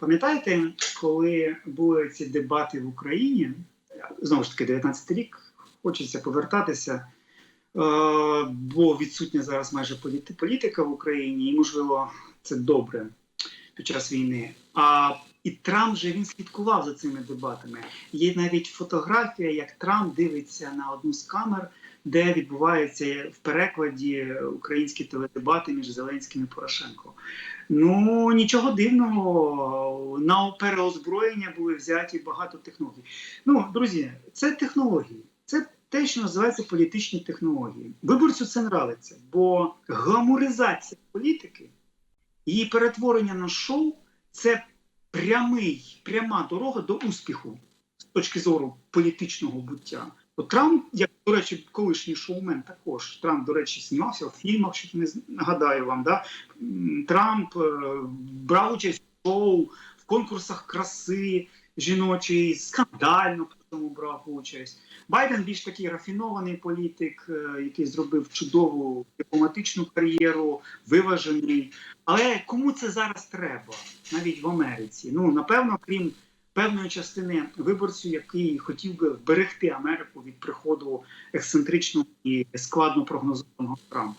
Пам'ятаєте, коли були ці дебати в Україні, знову ж таки, 19 рік, хочеться повертатися, е, бо відсутня зараз майже політика в Україні, і, можливо, це добре під час війни. А і Трамп же він слідкував за цими дебатами. Є навіть фотографія, як Трамп дивиться на одну з камер, де відбуваються в перекладі українські теледебати між Зеленським і Порошенко. Ну нічого дивного, на переозброєння були взяті багато технологій. Ну, друзі, це технології. Це те, що називається політичні технології. Виборцю це нравиться, бо гламуризація політики, її перетворення на шоу це прямий, пряма дорога до успіху з точки зору політичного буття. От Трамп, як до речі, колишній шоумен, також Трамп, до речі, знімався в фільмах, що не нагадаю вам. Да? Трамп е, брав участь в шоу, конкурсах краси жіночої, скандально в цьому брав участь. Байден більш такий рафінований політик, е, який зробив чудову дипломатичну кар'єру, виважений. Але кому це зараз треба, навіть в Америці? Ну напевно, крім певної частини виборців, який хотів би вберегти Америку від приходу ексцентричного і складно прогнозованого Трампа.